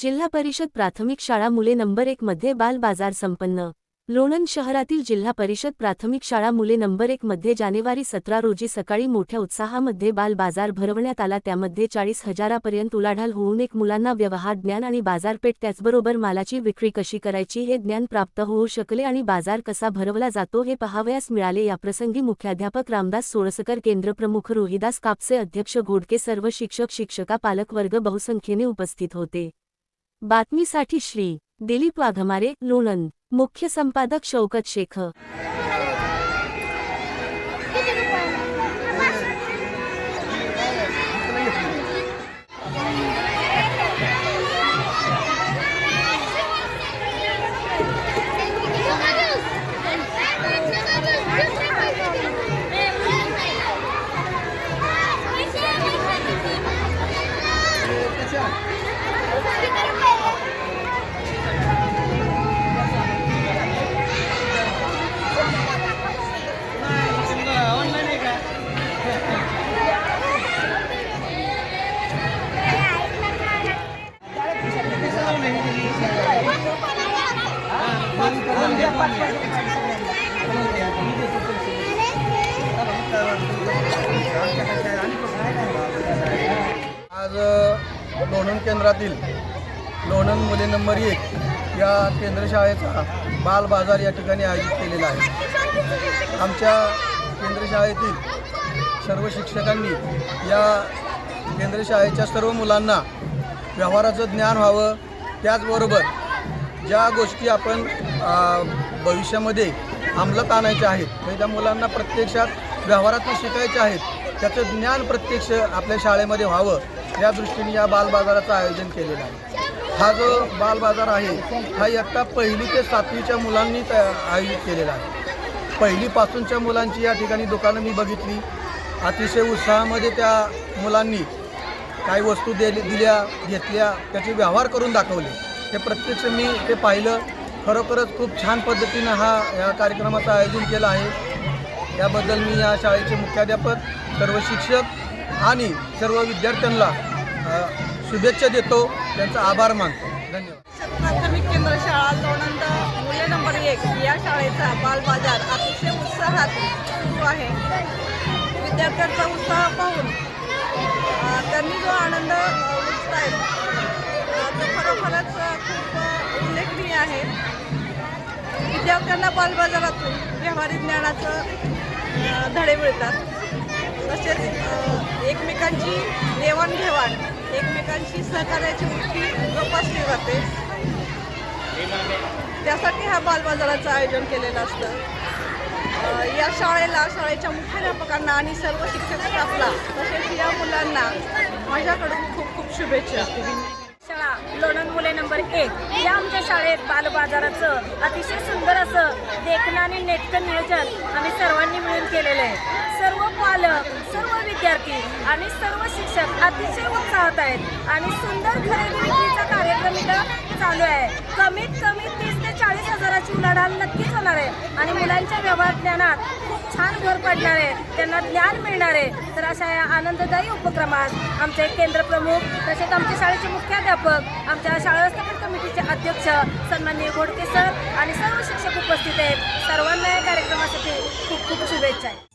जिल्हा परिषद प्राथमिक शाळा मुले नंबर एक मध्ये बाल बाजार संपन्न. लोणंद शहरातील जिल्हा परिषद प्राथमिक शाळा मुले नंबर एक मध्ये जानेवारी सतरा रोजी सकाळी मोठ्या उत्साहामध्ये बाल बाजार भरवण्यात आला. त्यामध्ये चाळीस हजारापर्यंत उलाढाल होऊन एक मुलांना व्यवहार ज्ञान आणि बाजारपेठ त्याचबरोबर मालाची विक्री कशी करायची हे ज्ञान प्राप्त होऊ शकले आणि बाजार कसा भरवला जातो हे पहावयास मिळाले. याप्रसंगी मुख्याध्यापक रामदास सोळसकर केंद्रप्रमुख रोहिदास कापसे अध्यक्ष घोडके सर्व शिक्षक शिक्षका पालकवर्ग बहुसंख्येने उपस्थित होते. बातमीसाठी श्री दिलीप वाघमारे लोणंद. मुख्य संपादक शौकत शेख. आज अ, लोणंद केंद्रातील लोणंद मुले नंबर एक या केंद्रशाळेचा बाल बाजार या ठिकाणी आयोजित केलेला आहे. आमच्या केंद्रशाळेतील सर्व शिक्षकांनी या केंद्रशाळेच्या सर्व मुलांना व्यवहाराचं ज्ञान व्हावं. त्याचबरोबर ज्या गोष्टी आपण भविष्यामध्ये अंमलात आणायच्या आहेत. म्हणजे त्या मुलांना प्रत्यक्षात व्यवहारातून शिकायचे आहेत. त्याचं ज्ञान प्रत्यक्ष आपल्या शाळेमध्ये व्हावं या दृष्टीने या बालबाजाराचं आयोजन केलेलं आहे. हा जो बालबाजार आहे हा इयत्ता पहिली ते सातवीच्या मुलांनी आयोजित केलेला आहे. पहिलीपासूनच्या मुलांची या ठिकाणी दुकानं मी बघितली. अतिशय उत्साहामध्ये त्या मुलांनी काही वस्तू दिली दिल्या घेतल्या त्याचे व्यवहार करून दाखवले. हे प्रत्यक्ष मी ते पाहिलं. खरोखरच खूप छान पद्धतीनं हा या कार्यक्रमाचं आयोजन केलं आहे. याबद्दल मी या शाळेचे मुख्याध्यापक सर्व शिक्षक आणि सर्व विद्यार्थ्यांना शुभेच्छा देतो. त्यांचा आभार मानतो. धन्यवाद. प्राथमिक केंद्र शाळा लोणंद मुले नंबर एक या शाळेचा बालबाजार अतिशय उत्साहात सुरू आहे. विद्यार्थ्यांचा उत्साह पाहून त्यांनी जो आनंद लुटत आहेत तो खरोखरच खूप उल्लेखनीय आहे. विद्यार्थ्यांना बालबाजारातून व्यवहारिक ज्ञानाचं धडे मिळतात. तसेच एकमेकांची देवाणघेवाण एकमेकांची सहकार्याची वृत्ती जोपासली जाते त्यासाठी हा बालबाजाराचं आयोजन केलेलं असतं. या शाळेला शाळेच्या मुख्याध्यापकांना आणि सर्व शिक्षक स्टाफला तसेच या मुलांना माझ्याकडून खूप खूप शुभेच्छा. लोणंद मुले नंबर एक. या आमच्या शाळेत बालबाजाराचं अतिशय सुंदर असं देखणं आणि नेटकं नियोजन आम्ही सर्वांनी मिळून केलेलं आहे. सर्व पालक सर्व विद्यार्थी आणि सर्व शिक्षक अतिशय उत्साहात आहेत आणि सुंदर खरेदी विक्रीचा कार्यक्रम इथं चालू आहे. कमीत कमी तीस ते चाळीस हजाराची उलाढाल नक्कीच होणार आहे आणि मुलांच्या व्यवहार ज्ञानात छान भर पडणार आहे त्यांना ज्ञान मिळणार आहे. तर अशा या आनंददायी उपक्रमात आमचे केंद्रप्रमुख तसेच आमच्या शाळेचे मुख्याध्यापक आमच्या शाळा व्यवस्थापन कमिटीचे अध्यक्ष सन्माननीय घोडके सर आणि सर्व शिक्षक उपस्थित आहेत. सर्वांना या कार्यक्रमासाठी खूप खूप शुभेच्छा आहे.